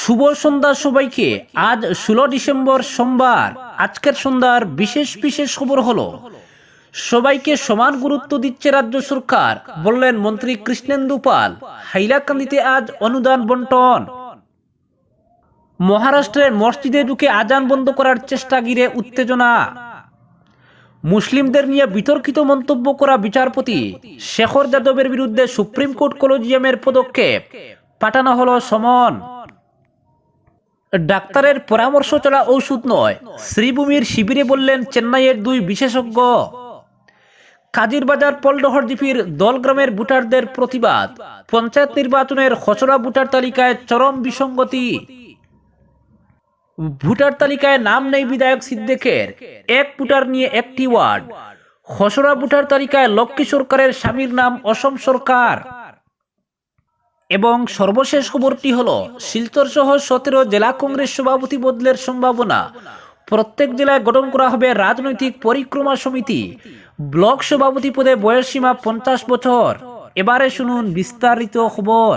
শুভ সন্ধ্যা সবাইকে। আজ ষোলো ডিসেম্বর সোমবার। আজকের সন্ধ্যার বিশেষ বিশেষ খবর হলো, সবাইকে সমান গুরুত্ব দিচ্ছে রাজ্য সরকার, বললেন মন্ত্রী কৃষ্ণেন্দু পাল। হাইলাকান্দিতে আজ অনুদান বন্টন। মহারাষ্ট্রের মসজিদে ঢুকে আজান বন্ধ করার চেষ্টা গিরে উত্তেজনা। মুসলিমদের নিয়ে বিতর্কিত মন্তব্য করা বিচারপতি। শেখর যাদবের বিরুদ্ধে সুপ্রিম কোর্ট কলেজিয়ামের পদক্ষেপ। পাঠানো হলো সমন। ডাক্তারের পরামর্শ চলা ঔষধ নয়। শ্রীভূমির শিবিরে বললেন, চেন্নাইয়ের দুই বিশেষজ্ঞ। কাজিরবাজার পলডহর জিপির দলগ্রামের ভোটারদের প্রতিবাদ। পঞ্চায়েত নির্বাচনের খসড়া ভোটার তালিকায় চরম বিসঙ্গতি। ভোটার তালিকায় নাম নেই বিধায়ক সিদ্দিকের। এক ভোটার নিয়ে একটি ওয়ার্ড। খসড়া ভোটার তালিকায় লক্ষ্মী সরকারের স্বামীর নাম অসম সরকার। এবং সর্বশেষ খবরটি হলো শিলচর সহ সতেরো জেলা কংগ্রেস সভাপতি বদলের সম্ভাবনা। প্রত্যেক জেলায় গঠন করা হবে রাজনৈতিক পরিক্রমা সমিতি। ব্লক সভাপতি পদে বয়সসীমা পঞ্চাশ বছর। এবারে শুনুন বিস্তারিত খবর।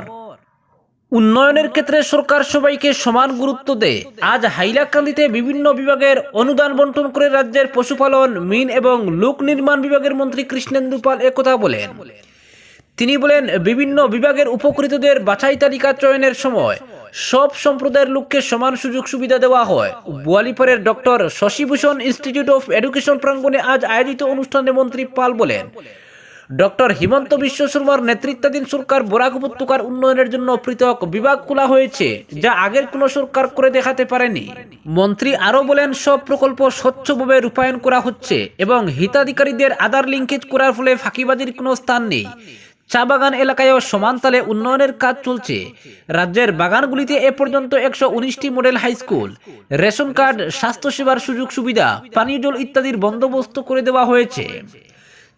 উন্নয়নের ক্ষেত্রে সরকার সবাইকে সমান গুরুত্ব দেয়। আজ হাইলাকান্দিতে বিভিন্ন বিভাগের অনুদান বন্টন করে রাজ্যের পশুপালন, মিন এবং লোক নির্মাণ বিভাগের মন্ত্রী কৃষ্ণেন্দু পাল একথা বলেন। তিনি বলেন, বিভিন্ন বিভাগের উপকৃতদের বাছাই তালিকা চয়নের সময় সব সম্প্রদায়ের লোককে সমান সুযোগ সুবিধা দেওয়া হয়। বোয়ালিপাড়ের doctor Shashibhushan institute of education প্রাঙ্গণে আজ আয়োজিত অনুষ্ঠানে মন্ত্রী পাল বলেন, ডক্টর হিমন্ত বিশ্ব শর্মার নেতৃত্বাধীন সরকার বরাক উপত্যকার উন্নয়নের জন্য পৃথক বিভাগ খোলা হয়েছে, যা আগের কোনো সরকার করে দেখাতে পারেনি। মন্ত্রী আরও বলেন, সব প্রকল্প স্বচ্ছভাবে রূপায়ণ করা হচ্ছে এবং হিতাধিকারীদের আধার লিঙ্কেজ করার ফলে ফাঁকিবাজির কোনো স্থান নেই। চা বাগান এলাকায়ও সমানতালে উন্নয়নের কাজ চলছে। রাজ্যের বাগানগুলিতে এ পর্যন্ত একশো উনিশটি model high school, ration card, স্বাস্থ্যসেবার সুযোগ সুবিধা, পানীয় জল ইত্যাদির বন্দোবস্ত করে দেওয়া হয়েছে।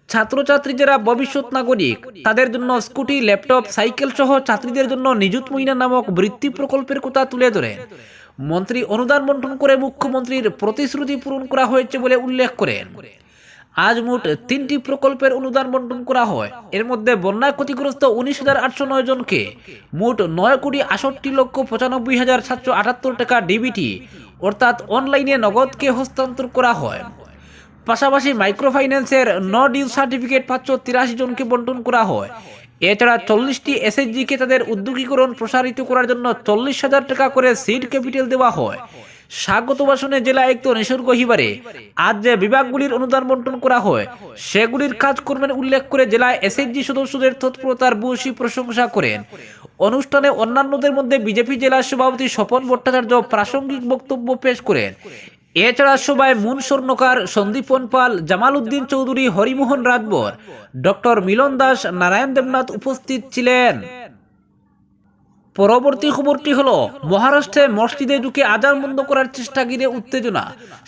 ছাত্রছাত্রী যারা ভবিষ্যৎ নাগরিক, তাদের জন্য স্কুটি, ল্যাপটপ, সাইকেল সহ ছাত্রীদের জন্য নিযুত মহিনা নামক বৃত্তি প্রকল্পের কথা তুলে ধরেন। মন্ত্রী অনুদান বন্টন করে মুখ্যমন্ত্রীর প্রতিশ্রুতি পূরণ করা হয়েছে বলে উল্লেখ করেন। আজ মোট তিনটি প্রকল্পের অনুদান বন্টন করা হয়। এর মধ্যে বন্যা ক্ষতিগ্রস্ত উনিশ হাজার আটশো নয় জনকে মোট নয় কোটি আষট্টি লক্ষ পঁচানব্বই হাজার সাতশো আটাত্তর টাকা ডিবিটি, অর্থাৎ অনলাইনে নগদকে হস্তান্তর করা হয়। পাশাপাশি মাইক্রোফাইন্যান্সের ন ডিউ সার্টিফিকেট পাঁচশো তিরাশি জনকে বন্টন করা হয়। এছাড়া চল্লিশটি এসএইচজিকে তাদের উদ্যোগীকরণ প্রসারিত করার জন্য চল্লিশ হাজার টাকা করে সিড ক্যাপিটাল দেওয়া হয়। স্বাগত ভাষণে জেলা আয়ুক্ত নিসর্গ হিবারে আজ যে বিভাগগুলির অনুদান বন্টন করা হয়, সেগুলির কাজ কাজকর্মের উল্লেখ করে জেলায় এসএইচজি সদস্যদের তৎপরতার ভূয়সী প্রশংসা করেন। অনুষ্ঠানে অন্যান্যদের মধ্যে বিজেপি জেলা সভাপতি স্বপন ভট্টাচার্য প্রাসঙ্গিক বক্তব্য পেশ করেন। এছাড়া সভায় মুন স্বর্ণকার সন্দীপন পাল জামাল উদ্দিন চৌধুরী, হরিমোহন রাজবর, ডক্টর মিলন দাস, নারায়ণ দেবনাথ উপস্থিত ছিলেন। পরবর্তী খবরটি হল, মহারাষ্ট্রে মসজিদে ঢুকে আজান বন্ধ করার চেষ্টা ঘিরে উত্তেজনা।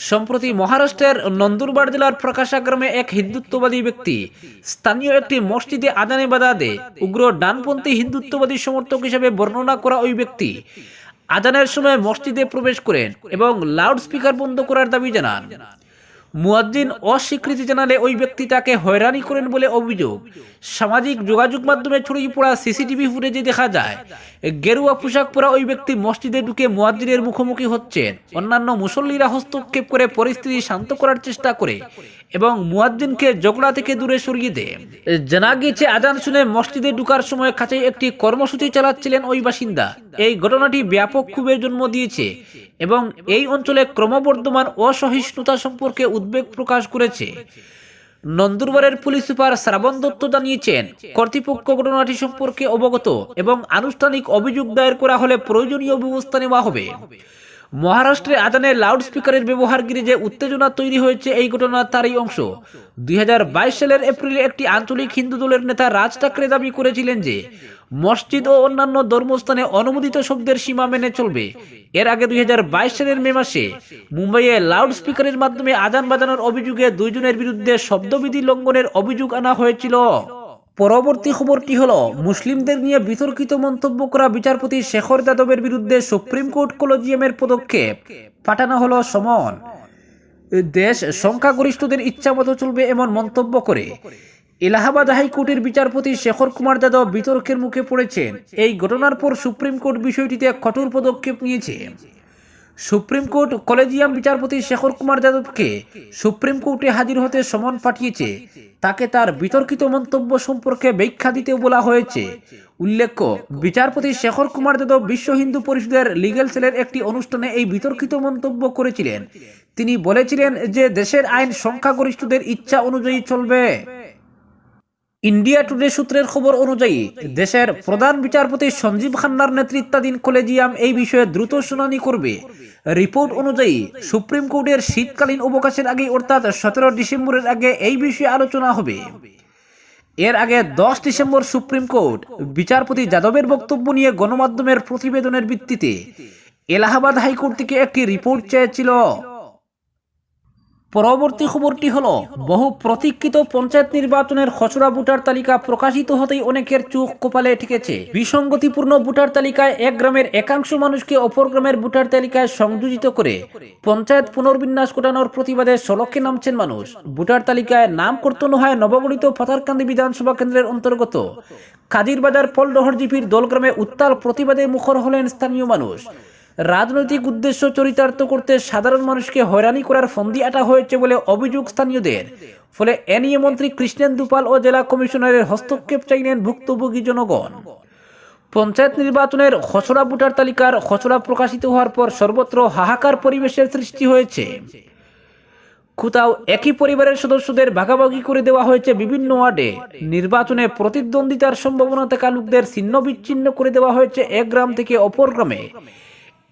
সম্প্রতি মহারাষ্ট্রের নন্দুরবার জেলার প্রকাশা গ্রামে এক হিন্দুত্ববাদী ব্যক্তি স্থানীয় একটি মসজিদে আজানে বাধা দেয়। উগ্র ডানপন্থী হিন্দুত্ববাদী সমর্থক হিসেবে বর্ণনা করা ওই ব্যক্তি আজানের সময় মসজিদে প্রবেশ করেন এবং লাউড স্পিকার বন্ধ করার দাবি জানান। মুয়াজ্জিন অস্বীকৃতি জানালে ওই ব্যক্তি তাকে হয়রানি করেন বলে অভিযোগ। সামাজিক যোগাযোগ মাধ্যমে ছড়িয়ে পড়া সিসিটিভি ফুটেজে দেখা যায়, গেরুয়া পোশাক পরা ওই ব্যক্তি মসজিদে ঢুকে মুয়াজ্জিনের মুখোমুখি হচ্ছেন। অন্যান্য মুসল্লিরা হস্তক্ষেপ করে পরিস্থিতি শান্ত করার চেষ্টা করে এবং মুয়াজ্জিনকে জগড়া থেকে দূরে সরিয়ে দেয়। জানা গিয়েছে, আজান শুনে মসজিদে ঢুকার সময় কাছে একটি কর্মসূচি চালাচ্ছিলেন ওই বাসিন্দা। এই ঘটনাটি ব্যাপক ক্ষোভের জন্ম দিয়েছে এবং এই অঞ্চলে ক্রমবর্ধমান অসহিষ্ণুতা সম্পর্কে উদ্বেগ প্রকাশ করেছে। নন্দুরবারের পুলিশ সুপার শ্রাবণ দত্ত জানিয়েছেন, কর্তৃপক্ষ ঘটনাটি সম্পর্কে অবগত এবং আনুষ্ঠানিক অভিযোগ দায়ের করা হলে প্রয়োজনীয় ব্যবস্থা নেওয়া হবে। মহারাষ্ট্রে আজানের লাউড স্পিকারের ব্যবহার ঘিরে যে উত্তেজনা তৈরি হয়েছে এই ঘটনা তারই অংশ। দুই হাজার বাইশ সালের এপ্রিলে একটি আঞ্চলিক হিন্দু দলের নেতা রাজ ঠাকরে দাবি করেছিলেন যে মসজিদ ও অন্যান্য ধর্মস্থানে অনুমোদিত শব্দের সীমা মেনে চলবে। এর আগে দুই হাজার বাইশ সালের মে মাসে মুম্বাইয়ে লাউড স্পিকারের মাধ্যমে আজান বাজানোর অভিযোগে দুইজনের বিরুদ্ধে শব্দবিধি লঙ্ঘনের অভিযোগ আনা হয়েছিল। পরবর্তী খবরটি হল, মুসলিমদের নিয়ে বিতর্কিত মন্তব্য করা বিচারপতি শেখর যাদবের বিরুদ্ধে সুপ্রিম কোর্ট কলোজিয়ামের পদক্ষেপ পাঠানো হলো সমন। দেশ সংখ্যাগরিষ্ঠদের ইচ্ছা মতো চলবে এমন মন্তব্য করে এলাহাবাদ হাইকোর্টের বিচারপতি শেখর কুমার যাদব বিতর্কের মুখে পড়েছেন। এই ঘটনার পর সুপ্রিম কোর্ট বিষয়টিতে কঠোর পদক্ষেপ নিয়েছে। সুপ্রিম কোর্ট কলেজিয়াম বিচারপতি শেখর কুমার যাদবকে সুপ্রিম কোর্টে হাজির হতে সমন পাঠিয়েছে। তাকে তার বিতর্কিত মন্তব্য সম্পর্কে ব্যাখ্যা দিতে বলা হয়েছে। উল্লেখ্য, বিচারপতি শেখর কুমার যাদব বিশ্ব হিন্দু পরিষদের লিগ্যাল সেলের একটি অনুষ্ঠানে এই বিতর্কিত মন্তব্য করেছিলেন। তিনি বলেছিলেন যে দেশের আইন সংখ্যাগরিষ্ঠদের ইচ্ছা অনুযায়ী চলবে। ইন্ডিয়া টুডে সূত্রের খবর অনুযায়ী, দেশের প্রধান বিচারপতি সঞ্জীব খান্নার নেতৃত্বাধীন কলেজিয়াম এই বিষয়ে দ্রুত শুনানি করবে। রিপোর্ট অনুযায়ী, সুপ্রিম কোর্টের শীতকালীন অবকাশের আগে অর্থাৎ সতেরো ডিসেম্বরের আগে এই বিষয়ে আলোচনা হবে। এর আগে দশ ডিসেম্বর সুপ্রিম কোর্ট বিচারপতি যাদবের বক্তব্য নিয়ে গণমাধ্যমের প্রতিবেদনের ভিত্তিতে এলাহাবাদ হাইকোর্ট থেকে একটি রিপোর্ট চেয়েছিল পরবর্তী খবরটি হলো, বহু প্রতীক্ষিত পঞ্চায়েত নির্বাচনের খসড়া ভোটার তালিকা প্রকাশিত হতেই অনেকের চোখ কপালে ঠেকেছে। বিসঙ্গতিপূর্ণ ভোটার তালিকায় এক গ্রামের একাংশ মানুষকে অপর গ্রামের ভোটার তালিকায় সংযোজিত করে পঞ্চায়েত পুনর্বিন্যাস ঘটানোর প্রতিবাদে সড়কে নামছেন মানুষ। ভোটার তালিকায় নাম কর্তন হয় নবগঠিত পাথারকান্দি বিধানসভা কেন্দ্রের অন্তর্গত। কাজিরবাজার পলডহর জিপির দোলগ্রামে উত্তাল প্রতিবাদে মুখর হলেন স্থানীয় মানুষ। রাজনৈতিক উদ্দেশ্য চরিতার্থ করতে সাধারণ মানুষকে হয়রানি করার ফন্দি আটা হয়েছে বলে অভিযোগ স্থানীয়দের। ফলে এ নিয়ে মন্ত্রী কৃষ্ণেন্দু পাল ও জেলা কমিশনারের হস্তক্ষেপ চাইলেন ভুক্তভোগী জনগণ। পঞ্চায়েত নির্বাচনের খসড়া ভোটার তালিকার খসড়া প্রকাশিত হওয়ার পর সর্বত্র হাহাকার পরিবেশের সৃষ্টি হয়েছে। কোথাও একই পরিবারের সদস্যদের ভাগাভাগি করে দেওয়া হয়েছে বিভিন্ন ওয়ার্ডে। নির্বাচনে প্রতিদ্বন্দ্বিতার সম্ভাবনা থাকা লোকদের ছিন্ন বিচ্ছিন্ন করে দেওয়া হয়েছে এক গ্রাম থেকে অপর গ্রামে।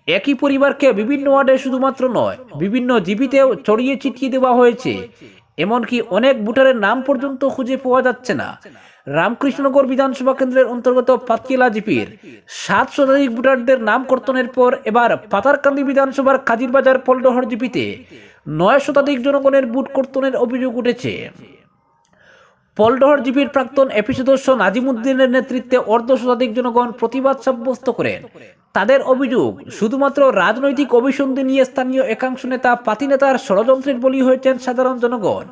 একই পরিবারকে বিভিন্ন ওয়ার্ডে শুধুমাত্র নয়, বিভিন্ন জীবিতেও ছড়িয়ে ছিটিয়ে দেওয়া হয়েছে। এমনকি অনেক ভোটারের নাম পর্যন্ত খুঁজে পাওয়া যাচ্ছে না। রামকৃষ্ণনগর বিধানসভা কেন্দ্রের অন্তর্গত পাতকিলা জিপির সাত শতাধিক ভোটারদের নাম কর্তনের পর এবার পাতারকান্দি বিধানসভার কাজিরবাজার পলডহর জিপিতে নয় শতাধিক জনগণের বুট কর্তনের অভিযোগ উঠেছে। পলডহর জিপির প্রাক্তন এপি সদস্য নাজিমুদ্দিনের নেতৃত্বে অর্ধ শতাধিক জনগণ প্রতিবাদ সাব্যস্ত করেন। তাদের অভিযোগ, শুধুমাত্র রাজনৈতিক অভিসন্ধি নিয়ে স্থানীয় একাংশ নেতা, পাতি নেতার ষড়যন্ত্রের বলি হয়েছেন সাধারণ জনগণ।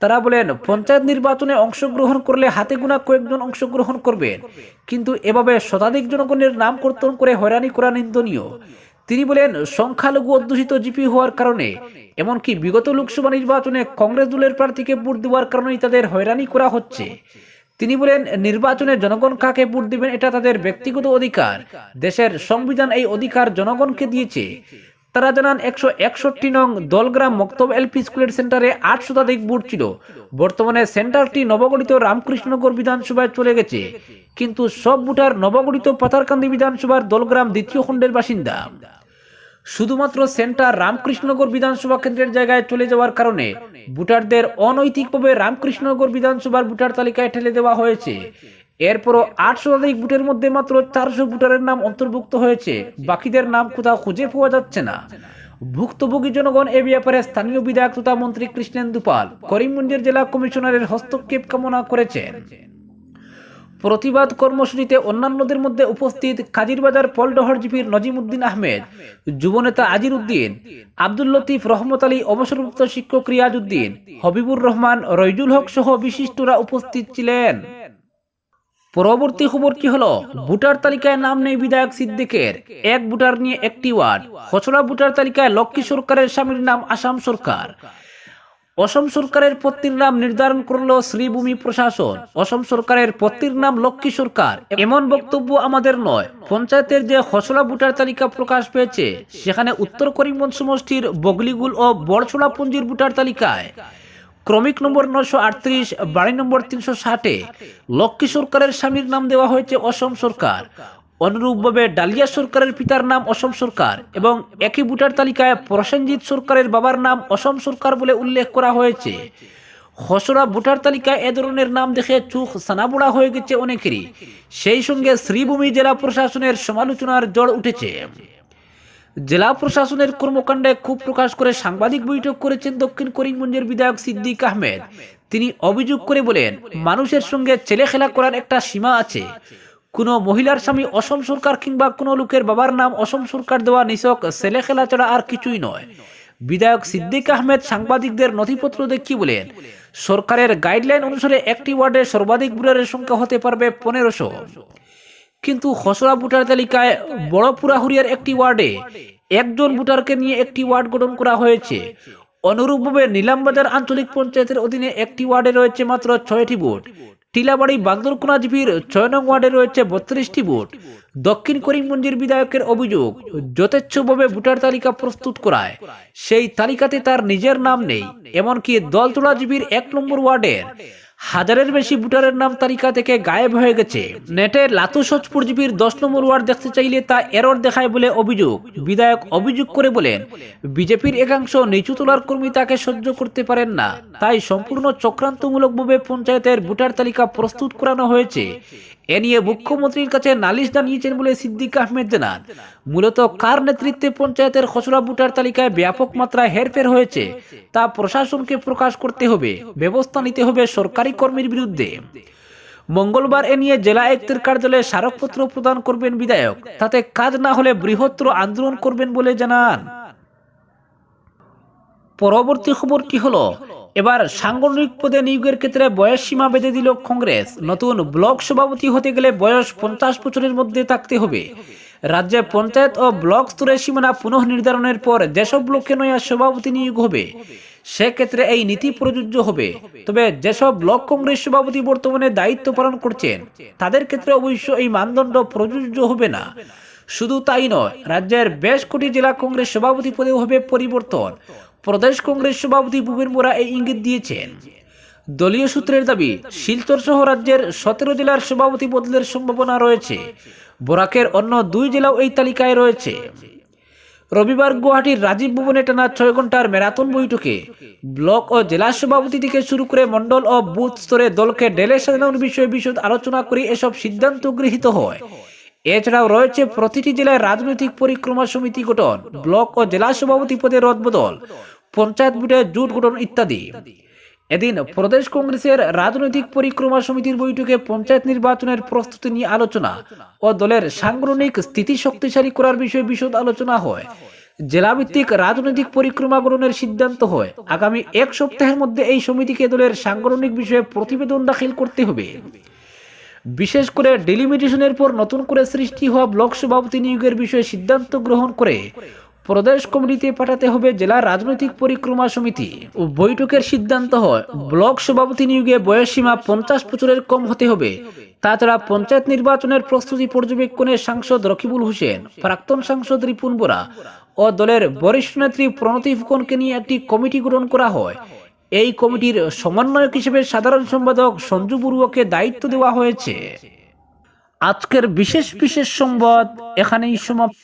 তারা বলেন, পঞ্চায়েত নির্বাচনে অংশগ্রহণ করলে হাতে গোনা কয়েকজন অংশগ্রহণ করবেন। কিন্তু এভাবে শতাধিক জনগণের নাম কর্তন করে হয়রানি করা নিন্দনীয়। তিনি বলেন, সংখ্যালঘু অধ্যুষিত জিপি হওয়ার কারণে, এমনকি বিগত লোকসভা নির্বাচনে কংগ্রেস দলের প্রার্থীকে ভোট দেওয়ার কারণেই তাদের হয়রানি করা হচ্ছে। তিনি বলেন, নির্বাচনে জনগণ কাকে ভোট দিবেন এটা তাদের ব্যক্তিগত অধিকার। দেশের সংবিধান এই অধিকার জনগণকে দিয়েছে। তারা জানান একশো একষট্টি নং দলগ্রাম মক্তব এলপি স্কুলের সেন্টারে আট শতাধিক বুথ ছিল। বর্তমানে সেন্টারটি নবগঠিত রামকৃষ্ণনগর বিধানসভায় চলে গেছে। কিন্তু সব ভোটার নবগঠিত পাথারকান্দি বিধানসভার দলগ্রাম দ্বিতীয় খণ্ডের বাসিন্দা। শুধুমাত্র সেন্টার রামকৃষ্ণনগর বিধানসভা কেন্দ্রের জায়গায় চলে যাওয়ার কারণে ভোটারদের অনৈতিকভাবে রামকৃষ্ণনগর বিধানসভার ভোটার তালিকায় ঠেলে দেওয়া হয়েছে। এরপরও আট শতাধিক ভোটের মধ্যে মাত্র চারশো ভোটারের নাম অন্তর্ভুক্ত হয়েছে। বাকিদের নাম কোথাও খুঁজে পাওয়া যাচ্ছে না। ভুক্তভোগী জনগণ এ ব্যাপারে স্থানীয় বিধায়ক তথা মন্ত্রী কৃষ্ণেন্দু পাল করিমগঞ্জের জেলা কমিশনারের হস্তক্ষেপ কামনা করেছেন। প্রতিবাদ কর্মসূচিতে অন্যান্যদের মধ্যে উপস্থিত কাজিরবাজার পলডহর জিপির নজিমুদ্দিন আহমেদ, যুবনেতা আজির উদ্দিন, আব্দুল লতিফ রহমত আলী, অবসরপ্রাপ্ত শিক্ষক রিয়াজ উদ্দিন, হবিবুর রহমান, রইজুল হক সহ বিশিষ্টরা উপস্থিত ছিলেন। পরবর্তী খবর কি হলো? ভোটার তালিকায় নাম নেই বিধায়ক সিদ্দিকের। এক ভোটার নিয়ে একটি ওয়ার্ড। খসড়া ভোটার তালিকায় লক্ষ্মী সরকারের স্বামীর নাম আসাম সরকার। অসম সরকারের পত্নীর নাম নির্ধারণ করল শ্রীভূমি প্রশাসন। অসম সরকারের পত্নীর নাম লক্ষ্মী সরকার। এমন বক্তব্য আমাদের নয়। পঞ্চায়েতের যে খসড়া ভোটার তালিকা প্রকাশ পেয়েছে, সেখানে উত্তর করিমগঞ্জ সমষ্টির বগলিগুল ও বড়ছড়া পুঞ্জির ভোটার তালিকায় ক্রমিক নম্বর নশো আটত্রিশ, বাড়ি নম্বর তিনশো ষাটে লক্ষ্মী সরকারের স্বামীর নাম দেওয়া হয়েছে অসম সরকার। অনুরূপভাবে ডালিয়া সরকারের পিতার নাম অসম সরকার এবং একই ভোটার তালিকায় প্রসেনজিৎ সরকারের বাবার নাম অসম সরকার বলে উল্লেখ করা হয়েছে। খসড়া ভোটার তালিকায় এ ধরনের নাম দেখে চোখ সানাবোড়া হয়ে গেছে অনেকেরই। সেই সঙ্গে শ্রীভূমি জেলা প্রশাসনের সমালোচনার জড় উঠেছে। জেলা প্রশাসনের কর্মকাণ্ডে ক্ষোভ প্রকাশ করে সাংবাদিক বৈঠক করেছেন দক্ষিণ করিমগঞ্জের বিধায়ক সিদ্দিক আহমেদ। তিনি অভিযোগ করে বলেন, মানুষের সঙ্গে ছেলে খেলা করার একটা সীমা আছে। কোনো মহিলার স্বামী অসম সরকার কিংবা কোনো লোকের বাবার নাম অসম সরকার দেওয়া নিছক ছেলে খেলা ছাড়া আর কিছুই নয়। বিধায়ক সিদ্দিক আহমেদ সাংবাদিকদের নথিপত্র দেখিয়ে বলেন, সরকারের গাইডলাইন অনুসারে একটি ওয়ার্ডে সর্বাধিক ভোটারের সংখ্যা হতে পারবে পনেরোশো। কিন্তু খসড়া ভোটার তালিকায় বড় পুরাহুরিয়ার একটি ওয়ার্ডে একজন ভোটারকে নিয়ে একটি ওয়ার্ড গঠন করা হয়েছে। অনুরূপভাবে নিলামবাজার আঞ্চলিক পঞ্চায়েতের অধীনে একটি ওয়ার্ডে রয়েছে মাত্র ছয়টি ভোট। টিলাবাড়ি বাগদরকোনা জিপির ছয় নং ওয়ার্ডে রয়েছে বত্রিশটি ভোট। দক্ষিণ করিমগঞ্জের বিধায়কের অভিযোগ, যথেচ্ছভাবে ভোটার তালিকা প্রস্তুত করায়। সেই তালিকাতে তার নিজের নাম নেই, এমনকি দলতোড়া জিপির এক নম্বর ওয়ার্ডের হাজারের বেশি ভোটারের নাম তালিকা থেকে গায়েব হয়ে গেছে। নেটে লাতু সচপুরজীবীর দশ নম্বর ওয়ার্ড দেখতে চাইলে তা এরর দেখায় বলে অভিযোগ। বিধায়ক অভিযোগ করে বলেন, বিজেপির একাংশ নিচু তোলার কর্মী তাকে সহ্য করতে পারেন না। তাই সম্পূর্ণ চক্রান্তমূলকভাবে পঞ্চায়েতের ভোটার তালিকা প্রস্তুত করানো হয়েছে। এ নিয়ে মুখ্যমন্ত্রীর কাছে নালিশ জানিয়েছেন বলে সিদ্দিক আহমেদ জানান। মূলত কার নেতৃত্বে পঞ্চায়েতের খসড়া ভোটার তালিকায় ব্যাপক মাত্রায় হেরফের হয়েছে, তা প্রশাসনকে প্রকাশ করতে হবে, ব্যবস্থা নিতে হবে সরকারি কর্মীর বিরুদ্ধে। মঙ্গলবার এ নিয়ে জেলা আয়ুক্তের কার্যালয়ে স্মারকপত্র প্রদান করবেন বিধায়ক, তাতে কাজ না হলে বৃহত্তর আন্দোলন করবেন বলে জানান। পরবর্তী খবরটি হলো এবার সাংগঠনিক পদে নিয়োগের ক্ষেত্রে বয়স সীমা বেঁধে দিল কংগ্রেস। নতুন ব্লক সভাপতি হতে গেলে বয়স পঞ্চাশ বছরের মধ্যে থাকতে হবে। রাজ্যে পঞ্চায়েত ও ব্লক স্তরের সীমানা পুনঃ নির্ধারণের পর যেসব ব্লকে নয়া সভাপতি নিয়োগ হবে, সেক্ষেত্রে এই নীতি প্রযোজ্য হবে। তবে যেসব ব্লক কংগ্রেস সভাপতি বর্তমানে দায়িত্ব পালন করছেন, তাদের ক্ষেত্রে অবশ্য এই মানদণ্ড প্রযোজ্য হবে না। শুধু তাই নয়, রাজ্যের বেশ কোটি জেলা কংগ্রেস সভাপতি পদেও হবে পরিবর্তন। প্রদেশ কংগ্রেস সভাপতি ভূপেন মোরা এই ইঙ্গিত দিয়েছেন। দলীয় সূত্রের দাবি, শিলচর সহ রাজ্যের সতেরো জেলার সভাপতি বদলের সম্ভাবনা রয়েছে। বরাকের অন্য দুই জেলাও এই তালিকায় রয়েছে। রবিবার গুয়াহাটির রাজীব ভবনে টানা ছয় ঘণ্টার ম্যারাথন বৈঠকে ব্লক ও জেলা সভাপতি থেকে শুরু করে মন্ডল ও বুথ স্তরে দলকে ডেলে সাজানোর বিষয়ে বিশদ আলোচনা করে এসব সিদ্ধান্ত গৃহীত হয়। এছাড়াও রয়েছে প্রতিটি জেলায় রাজনৈতিক পরিক্রমা সমিতি গঠন, ব্লক ও জেলা সভাপতি পদে রদবদল পঞ্চায়েত ভোটে জোট গঠন ইত্যাদি। এদিন প্রদেশ কংগ্রেসের রাজনৈতিক পরিক্রমা সমিতির বৈঠকে পঞ্চায়েত নির্বাচনের প্রস্তুতি নিয়ে আলোচনা ও দলের সাংগঠনিক স্থিতি শক্তিশালী করার বিষয়ে বিশদ আলোচনা হয়। জেলাভিত্তিক রাজনৈতিক পরিক্রমা গ্রহণের সিদ্ধান্ত হয়। আগামী এক সপ্তাহের মধ্যে এই সমিতিকে দলের সাংগঠনিক বিষয়ে প্রতিবেদন দাখিল করতে হবে। বিশেষ করে ডেলিমিটেশনের পর নতুন করে সৃষ্টি হওয়া ব্লক সভাপতি নিয়োগের বিষয়ে সিদ্ধান্ত গ্রহণ করে প্রদেশ কমিটিতে পাঠাতে হবে জেলা রাজনৈতিক পরিক্রমা সমিতি। ও বৈঠকের সিদ্ধান্ত হয়, ব্লক সভাপতি নিয়োগে বয়সসীমা পঞ্চাশ বছরের কম হতে হবে। তাছাড়া পঞ্চায়েত নির্বাচনের প্রস্তুতি পর্যবেক্ষণে সাংসদ রকিবুল হোসেন, প্রাক্তন সাংসদ রিপুন বোরা ও দলের বরিষ্ঠ নেত্রী প্রণতি ফুকনকে নিয়ে একটি কমিটি গঠন করা হয়। এই কমিটির সমন্বয়ক হিসেবে সাধারণ সম্পাদক সঞ্জু বড়ুয়াকে দায়িত্ব দেওয়া হয়েছে। আজকের বিশেষ বিশেষ সংবাদ এখানেই সমাপ্ত।